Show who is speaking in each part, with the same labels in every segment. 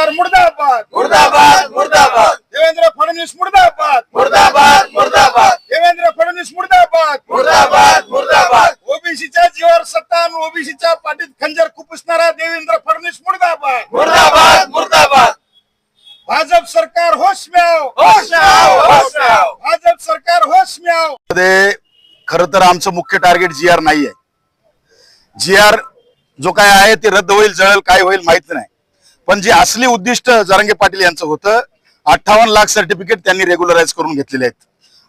Speaker 1: सरकार मुर्दाबाद.
Speaker 2: मुर्दाबाद मुर्दाबाद.
Speaker 1: देवेंद्र फडणवीस मुर्दाबाद.
Speaker 2: मुर्दाबाद मुर्दाबाद.
Speaker 1: देवेंद्र फडणवीस मुर्दाबाद.
Speaker 2: मुर्दाबाद मुर्दाबाद.
Speaker 1: ओबीसीच्या जीवावर सत्ता आणि ओबीसीच्या पाठीत खंजर खुपसणारा देवेंद्र फडणवीस मुर्दाबाद.
Speaker 2: मुर्दाबाद मुर्दाबाद.
Speaker 1: भाजप सरकार होश म्याव
Speaker 2: होश म्याव, होश म्याव.
Speaker 1: भाजप सरकार होश
Speaker 3: म्यावमध्ये खर तर आमचं मुख्य टार्गेट जी आर नाही आहे जी आर जो काय आहे ते रद्द होईल जळेल काय होईल माहीत नाही. पण जे असली उद्दिष्ट जरांगे पाटील यांचं होतं अठ्ठावन्न लाख सर्टिफिकेट त्यांनी रेग्युलराईज करून घेतलेले आहेत.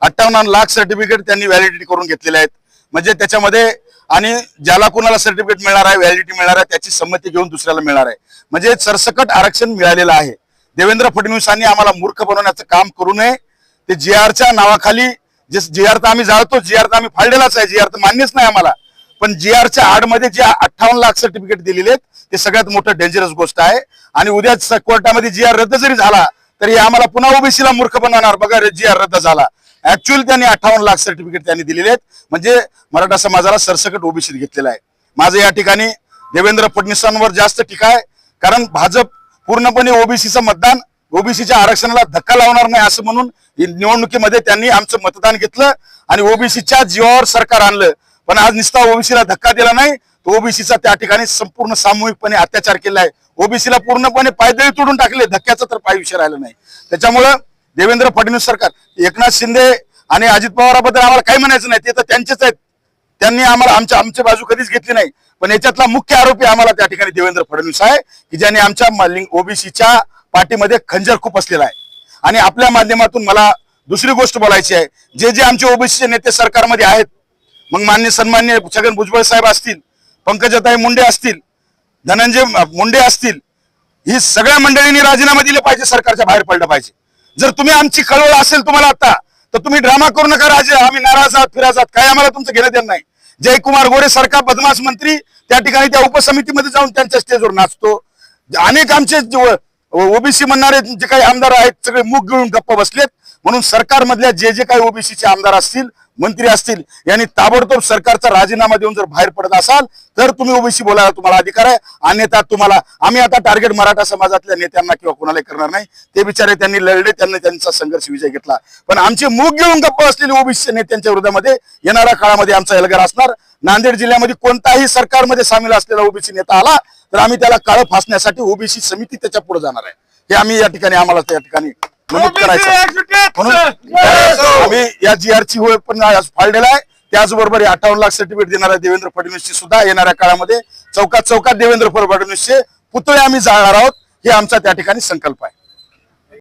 Speaker 3: अठ्ठावन्न लाख सर्टिफिकेट त्यांनी व्हॅलिडिटी करून घेतलेले आहेत. म्हणजे त्याच्यामध्ये आणि ज्याला कुणाला सर्टिफिकेट मिळणार आहे व्हॅलिडिटी मिळणार आहे त्याची संमती घेऊन दुसऱ्याला मिळणार आहे. म्हणजे सरसकट आरक्षण मिळालेलं आहे. देवेंद्र फडणवीसांनी आम्हाला मूर्ख बनवण्याचं काम करू नये. ते जी आरच्या नावाखाली जे जी आर तर आम्ही जाळतो जी आर तर आम्ही फाळलेलाच आहे. जी आर तर मान्यच नाही आम्हाला. पण जी आरच्या आडमध्ये जे अठ्ठावन्न लाख सर्टिफिकेट दिलेले आहेत ते सगळ्यात मोठं डेंजरस गोष्ट आहे. आणि उद्या कोर्टामध्ये जी आर रद्द जरी झाला तरी आम्हाला पुन्हा ओबीसीला मूर्ख बनवणार. बघा जी आर रद्द झाला. ऍक्च्युअली त्यांनी अठ्ठावन्न लाख सर्टिफिकेट त्यांनी दिलेले आहेत. म्हणजे मराठा समाजाला सरसकट ओबीसीत घेतलेला आहे. माझं या ठिकाणी देवेंद्र फडणवीसांवर जास्त टीका आहे. कारण भाजप पूर्णपणे ओबीसीचं मतदान ओबीसीच्या आरक्षणाला धक्का लावणार नाही असं म्हणून निवडणुकीमध्ये त्यांनी आमचं मतदान घेतलं आणि ओबीसीच्या जीवावर सरकार आणलं. पण आज नुसता ओबीसीला धक्का दिला नाही तर ओबीसीचा त्या ठिकाणी संपूर्ण सामूहिकपणे अत्याचार केला आहे ओबीसीला पूर्णपणे पायदळी तोडून टाकले धक्क्याचा तर पाय विषय राहिला नाही. त्याच्यामुळं देवेंद्र फडणवीस सरकार एकनाथ शिंदे आणि अजित पवाराबद्दल आम्हाला काही म्हणायचं नाही ते तर त्यांचेच आहेत. त्यांनी आम्हाला आमच्या आमची बाजू कधीच घेतली नाही. पण याच्यातला मुख्य आरोपी आम्हाला त्या ठिकाणी देवेंद्र फडणवीस आहे की ज्याने आमच्या ओबीसीच्या पार्टीमध्ये खंजर खूप असलेला आहे. आणि आपल्या माध्यमातून मला दुसरी गोष्ट बोलायची आहे जे जे आमचे ओबीसीचे नेते सरकारमध्ये आहेत मग मान्य सन्मान्य छगन भुजबळ साहेब असतील पंकजाताई मुंडे असतील धनंजय मुंडे असतील ही सगळ्या मंडळींनी राजीनामा दिले पाहिजे सरकारच्या बाहेर पडलं पाहिजे जर तुम्ही आमची कळवळ असेल तुम्हाला आता तर तुम्ही ड्रामा करू नका राजे आम्ही नाराज आहात फिराज आहात काय आम्हाला तुमचं घेणं देणं नाही जयकुमार गोरे सारखा बदमाश मंत्री त्या ठिकाणी त्या उपसमितीमध्ये जाऊन त्यांच्या स्टेजवर नाचतो अनेक आमचे ओबीसी म्हणणारे जे काही आमदार आहेत सगळे मुख गिळून गप्प बसलेत म्हणून सरकारमधल्या जे जे काही ओबीसीचे आमदार असतील मंत्री असतील यांनी ताबडतोब सरकारचा राजीनामा देऊन जर बाहेर पडत असाल तर तुम्ही ओबीसी बोलायला तुम्हाला अधिकार आहे. अन्यथा तुम्हाला आम्ही आता टार्गेट मराठा समाजातल्या नेत्यांना किंवा कुणालाही करणार नाही. ते बिचारे त्यांनी लढले त्यांनी त्यांचा संघर्ष विजय घेतला. पण आमचे मुख घेऊन गप्प असलेले ओबीसी नेत्यांच्या विरोधामध्ये येणाऱ्या काळामध्ये आमचा एल्गार असणार. नांदेड जिल्ह्यामध्ये कोणताही सरकारमध्ये सामील असलेला ओबीसी नेता आला तर आम्ही त्याला काळं फासण्यासाठी ओबीसी समिती त्याच्या पुढे जाणार आहे. हे आम्ही या ठिकाणी आम्हाला त्या ठिकाणी करायचं. म्हणून आम्ही या जी आरची होय पण आज फाळलेला आहे. त्याचबरोबर अठ्ठावन्न लाख सर्टिफिकेट देणाऱ्या देवेंद्र फडणवीसची सुद्धा येणाऱ्या काळामध्ये चौकात चौकात देवेंद्र फडणवीसचे पुतळे आम्ही जाळणार आहोत. हे आमचा त्या ठिकाणी संकल्प आहे.